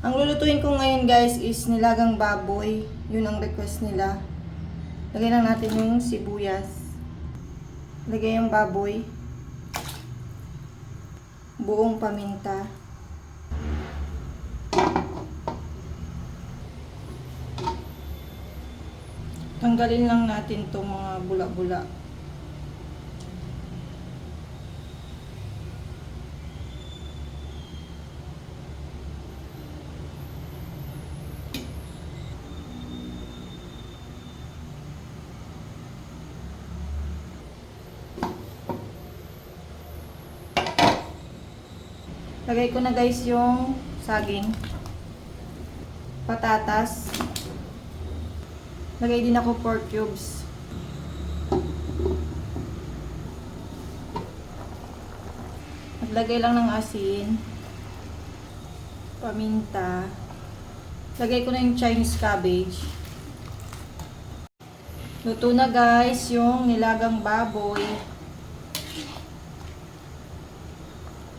Ang lulutuin ko ngayon guys is nilagang baboy. Yun ang request nila. Lagay lang natin yung sibuyas. Lagay yung baboy. Buong paminta. Tanggalin lang natin itong mga bula-bula. Lagay ko na guys yung saging. Patatas. Lagay din ako pork cubes. Maglagay lang ng asin. Paminta. Lagay ko na yung Chinese cabbage. Luto na guys yung nilagang baboy.